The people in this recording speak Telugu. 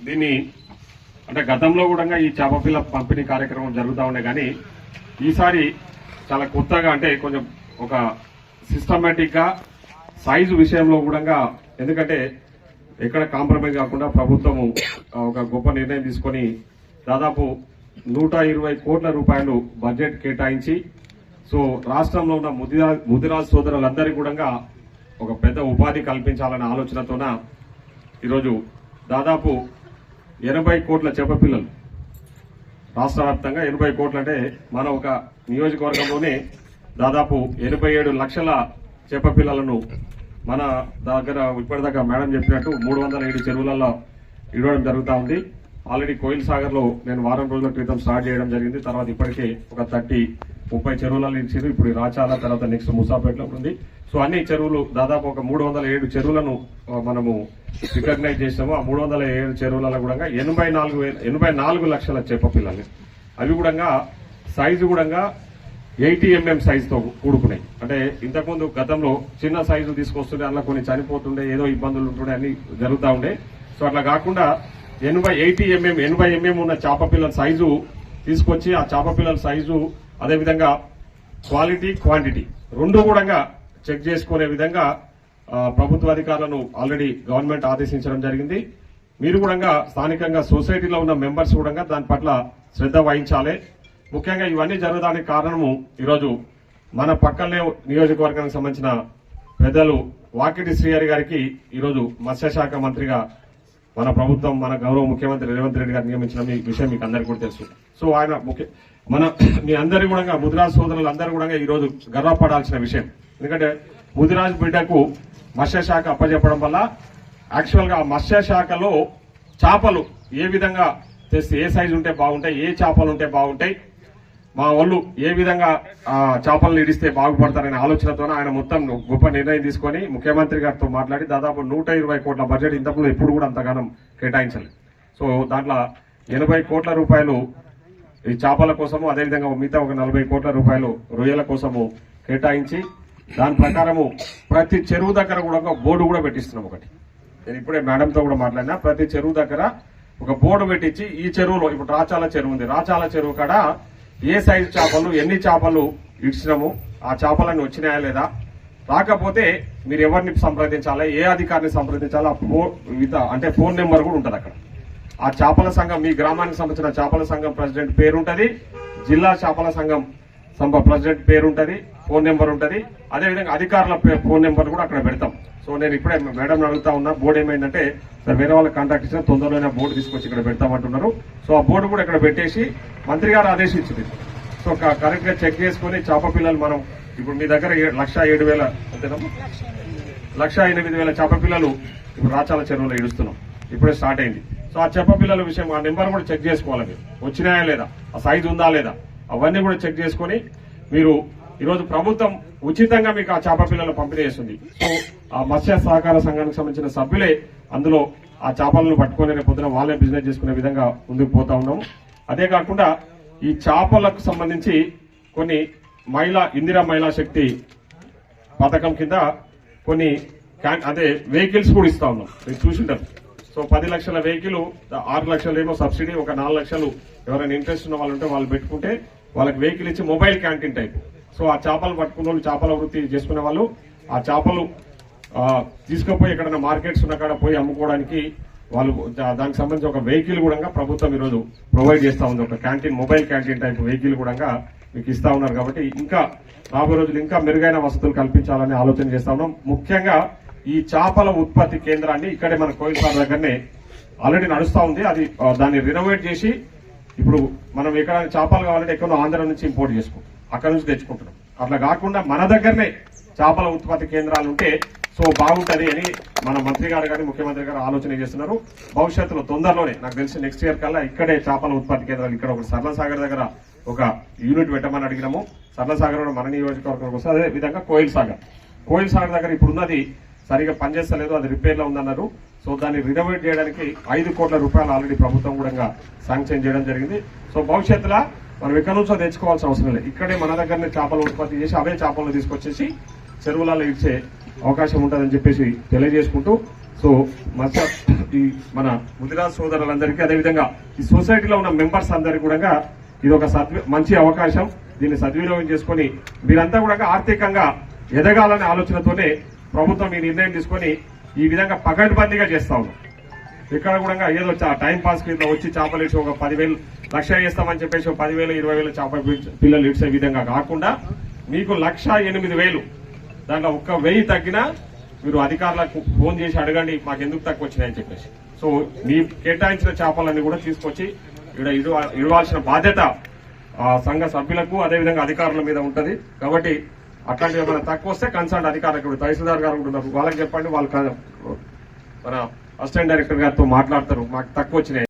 దీన్ని అంటే గతంలో కూడా ఈ చేపపిల్ల పంపిణీ కార్యక్రమం జరుగుతూ ఉండే కానీ ఈసారి చాలా కొత్తగా అంటే కొంచెం ఒక సిస్టమేటిక్గా సైజు విషయంలో కూడా ఎందుకంటే ఎక్కడ కాంప్రమైజ్ కాకుండా ప్రభుత్వము ఒక గొప్ప నిర్ణయం తీసుకొని దాదాపు నూట ఇరవై కోట్ల రూపాయలు బడ్జెట్ కేటాయించి సో రాష్ట్రంలో ఉన్న ముదిరా ముదిరాజ్ సోదరులందరికీ కూడా ఒక పెద్ద ఉపాధి కల్పించాలనే ఆలోచనతోన ఈరోజు దాదాపు ఎనభై కోట్ల చేప పిల్లలు. రాష్ట్ర వ్యాప్తంగా ఎనభై కోట్లు అంటే మన ఒక నియోజకవర్గంలోనే దాదాపు ఎనభై ఏడు లక్షల చేప పిల్లలను మన దగ్గర ఇప్పటిదాకా మేడం చెప్పినట్టు మూడు వందల ఏడు చెరువులలో ఇవ్వడం జరుగుతూ ఉంది. ఆల్రెడీ కోయిల్ సాగర్లో నేను వారం రోజుల క్రితం స్టార్ట్ చేయడం జరిగింది. తర్వాత ఇప్పటికే ఒక థర్టీ ముప్పై చెరువులలో ఇచ్చారు ఇప్పుడు రాచాల తర్వాత నెక్స్ట్ ముసాపేటలో ఉంది. సో అన్ని చెరువులు దాదాపు ఒక మూడు వందల ఏడు చెరువులను మనము రికగ్నైజ్ చేసాము. ఆ మూడు వందల ఏడు చెరువులలో కూడా ఎనభై నాలుగు వేల- ఎనభై నాలుగు లక్షల చేప పిల్లలు. అవి కూడా సైజు కూడా ఎయిటీ ఎంఎం సైజుతో కూడుకున్నాయి అంటే ఇంతకుముందు గతంలో చిన్న సైజు తీసుకొస్తుండే అందులో కొన్ని చనిపోతుండే ఏదో ఇబ్బందులు ఉంటుండే అన్ని జరుగుతూ ఉండే. సో అట్లా కాకుండా ఎనభై ఎయిటీ ఎంఎం ఎనభై ఎంఎం ఉన్న చేప పిల్లల సైజు తీసుకొచ్చి ఆ చేప పిల్లల సైజు అదేవిధంగా క్వాలిటీ క్వాంటిటీ రెండు కూడా చెక్ చేసుకునే విధంగా ప్రభుత్వ అధికారులను ఆల్రెడీ గవర్నమెంట్ ఆదేశించడం జరిగింది. మీరు కూడా స్థానికంగా సొసైటీలో ఉన్న మెంబర్స్ కూడా దాని పట్ల శ్రద్ధ వహించాలి. ముఖ్యంగా ఇవన్నీ జరగడానికి కారణము ఈరోజు మన పక్కనే నియోజకవర్గానికి సంబంధించిన పెద్దలు వాకిటి శ్రీహరి గారికి ఈరోజు మత్స్యశాఖ మంత్రిగా మన ప్రభుత్వం మన గౌరవ ముఖ్యమంత్రి రేవంత్ రెడ్డి గారు నియమించిన మీ విషయం మీకు అందరికీ కూడా తెలుసు. సో ఆయన ముఖ్య మన మీ అందరి కూడా ముదిరాజ్ సోదరులు అందరూ కూడా ఈ రోజు గర్వపడాల్సిన విషయం. ఎందుకంటే ముదిరాజ్ బిడ్డకు మత్స్యశాఖ అప్పచెప్పడం వల్ల యాక్చువల్గా మత్స్యశాఖలో చేపలు ఏ విధంగా తెస్తే ఏ సైజు ఉంటే బాగుంటాయి ఏ చేపలు ఉంటే బాగుంటాయి మా వాళ్ళు ఏ విధంగా చేపలను ఇడిస్తే బాగుపడతారనే ఆలోచనతో ఆయన మొత్తం గొప్ప నిర్ణయం తీసుకొని ముఖ్యమంత్రి గారితో మాట్లాడి దాదాపు నూట ఇరవై కోట్ల బడ్జెట్ ఇంతకుముందు ఎప్పుడు కూడా అంతగానం కేటాయించలేదు. సో దాంట్లో ఎనభై కోట్ల రూపాయలు ఈ చేపల కోసము అదేవిధంగా మిగతా ఒక నలభై కోట్ల రూపాయలు రొయ్యల కోసము కేటాయించి దాని ప్రకారము ప్రతి చెరువు దగ్గర కూడా ఒక బోర్డు కూడా పెట్టిస్తున్నాం ఒకటి. నేను ఇప్పుడే మేడంతో కూడా మాట్లాడినా ప్రతి చెరువు దగ్గర ఒక బోర్డు పెట్టించి ఈ చెరువులో ఇప్పుడు రాచాల చెరువు ఉంది. రాచాల చెరువు కాడ ఏ సైజు చేపలు ఎన్ని చేపలు ఇచ్చినాము ఆ చేపలన్నీ వచ్చినాయా లేదా? రాకపోతే మీరు ఎవరిని సంప్రదించాలి ఏ అధికారిని సంప్రదించాలా ఆ విత అంటే ఫోన్ నెంబర్ కూడా ఉంటుంది అక్కడ. ఆ చేపల సంఘం మీ గ్రామానికి సంబంధించిన చేపల సంఘం ప్రెసిడెంట్ పేరు ఉంటుంది జిల్లా చేపల సంఘం సంభ ప్రెసిడెంట్ పేరు ఉంటుంది ఫోన్ నెంబర్ ఉంటుంది. అదేవిధంగా అధికారుల పే- ఫోన్ నెంబర్ కూడా అక్కడ పెడతాం. సో నేను ఇప్పుడే మేడం అడుగుతా ఉన్నా బోర్డు ఏమైందంటే సార్ వేరే వాళ్ళకి కాంటాక్ట్ ఇచ్చిన తొందరలోనే బోర్డు తీసుకొచ్చి ఇక్కడ పెడతామంటున్నారు. సో ఆ బోర్డు కూడా ఇక్కడ పెట్టేసి మంత్రి గారు ఆదేశించింది. సో కరెక్ట్గా చెక్ చేసుకుని చేప పిల్లలు మనం ఇప్పుడు మీ దగ్గర లక్ష ఏడు వేల అంతేనమ్మా లక్ష ఎనిమిది వేల చేప పిల్లలు ఇప్పుడు రాచాల చెరువులో ఇడుస్తున్నాం ఇప్పుడే స్టార్ట్ అయింది. సో ఆ చేప పిల్లల విషయం ఆ నెంబర్ కూడా చెక్ చేసుకోవాలి మీరు. వచ్చినాయా లేదా? ఆ సైజు ఉందా లేదా? అవన్నీ కూడా చెక్ చేసుకొని మీరు ఈరోజు ప్రభుత్వం ఉచితంగా మీకు ఆ చేప పిల్లలను పంపిణీ చేస్తుంది. సో ఆ మత్స్య సహకార సంఘానికి సంబంధించిన సభ్యులే అందులో ఆ చేపలను పట్టుకొని పొద్దున వాళ్ళే బిజినెస్ చేసుకునే విధంగా ముందుకు పోతా ఉన్నాం అదే కాకుండా ఈ చేపలకు సంబంధించి కొన్ని మహిళా ఇందిరా మహిళా శక్తి పథకం కింద కొన్ని క్యాన్- అదే వెహికల్స్ కూడా ఇస్తా ఉన్నాం. మీరు చూసింటారు. సో పది లక్షల వెహికల్ ఆరు లక్షలు ఏమో సబ్సిడీ ఒక నాలుగు లక్షలు ఎవరైనా ఇంట్రెస్ట్ ఉన్న వాళ్ళు ఉంటే వాళ్ళు పెట్టుకుంటే వాళ్ళకి వెహికల్ ఇచ్చి మొబైల్ క్యాంటీన్ టైప్. సో ఆ చేపలు పట్టుకున్న వాళ్ళు చేపల వృత్తి చేసుకునే వాళ్ళు ఆ చేపలు తీసుకుపోయి ఎక్కడైనా మార్కెట్స్ ఉన్న కాడ పోయి అమ్ముకోవడానికి వాళ్ళు దానికి సంబంధించి ఒక వెహికల్ కూడా ప్రభుత్వం ఈరోజు ప్రొవైడ్ చేస్తూ ఉంది. ఒక canteen mobile canteen type vehicle కూడా మీకు ఇస్తా ఉన్నారు కాబట్టి ఇంకా రాబోయే రోజులు ఇంకా మెరుగైన వసతులు కల్పించాలని ఆలోచన చేస్తా ఉన్నాం. ముఖ్యంగా ఈ చేపల ఉత్పత్తి కేంద్రాన్ని ఇక్కడే మన కోయిల్ సార్ దగ్గరనే ఆల్రెడీ నడుస్తూ ఉంది. అది దాన్ని రినోవేట్ చేసి ఇప్పుడు మనం ఎక్కడ చేపలు కావాలంటే ఎక్కడో ఆంధ్ర నుంచి ఇంపోర్ట్ చేసుకుంటాం. అక్కడ నుంచి తెచ్చుకుంటున్నాం. అట్లా కాకుండా మన దగ్గరనే చేపల ఉత్పత్తి కేంద్రాలు ఉంటే సో బాగుంటుంది అని మన మంత్రి గారు కానీ ముఖ్యమంత్రి గారు ఆలోచన చేస్తున్నారు. భవిష్యత్తులో తొందరలోనే నాకు తెలిసి నెక్స్ట్ ఇయర్ కల్లా ఇక్కడే చేపల ఉత్పత్తి కేంద్రాలు ఇక్కడ ఒక సరళసాగర్ దగ్గర ఒక యూనిట్ పెట్టమని అడిగినాము. సరళసాగర్ మన నియోజకవర్గం కోసం అదే విధంగా కోయిల్ సాగర్. కోయిల్ సాగర్ దగ్గర ఇప్పుడున్నది సరిగా పనిచేస్తలేదు అది రిపేర్లో ఉందన్నారు. సో దాన్ని రినోవేట్ చేయడానికి ఐదు కోట్ల రూపాయలు ఆల్రెడీ ప్రభుత్వం కూడా శాంక్షన్ చేయడం జరిగింది. సో భవిష్యత్తులో మనం ఎక్కడి నుంచో తెచ్చుకోవాల్సిన అవసరం లేదు. ఇక్కడే మన దగ్గరనే చేపలు ఉత్పత్తి చేసి అవే చేపలను తీసుకొచ్చేసి చెరువులలో ఇచ్చే అవకాశం ఉంటుందని చెప్పేసి తెలియజేసుకుంటూ సో మత్స్య ఈ మన ముదిరాజ్ సోదరులందరికీ అదేవిధంగా ఈ సొసైటీలో ఉన్న మెంబర్స్ అందరికీ కూడా ఇది ఒక మంచి అవకాశం. దీన్ని సద్వినియోగం చేసుకొని మీరంతా కూడా ఆర్థికంగా ఎదగాలనే ఆలోచనతోనే ప్రభుత్వం ఈ నిర్ణయం తీసుకొని ఈ విధంగా పకడ్బందీగా చేస్తా ఉన్నాం ఇక్కడ కూడా ఏదో టైం పాస్ కింద వచ్చి చేపలు ఇచ్చి ఒక పదివేలు లక్ష చేస్తామని చెప్పేసి ఒక పదివేలు ఇరవై వేలు చేప పిల్లలు ఇచ్చే విధంగా కాకుండా మీకు లక్ష ఎనిమిది వేలు. దాంట్లో ఒక్క వెయ్యి తగ్గినా మీరు అధికారులకు ఫోన్ చేసి అడగండి మాకు ఎందుకు తక్కువ వచ్చినాయని చెప్పేసి. సో మీ కేటాయించిన చేపలన్నీ కూడా తీసుకొచ్చి ఇక్కడ ఇడవాల్సిన బాధ్యత సంఘ సభ్యులకు అదేవిధంగా అధికారుల మీద ఉంటుంది. కాబట్టి అట్లాంటివి ఏమైనా తక్కువ వస్తే కన్సల్ట్ అధికారులకు ఇప్పుడు తహసీల్దార్ గారు కూడా ఉన్నారు. వాళ్ళకి చెప్పండి వాళ్ళు మన అసిస్టెంట్ డైరెక్టర్ గారితో మాట్లాడతారు. మాకు తక్కువ వచ్చినాయి.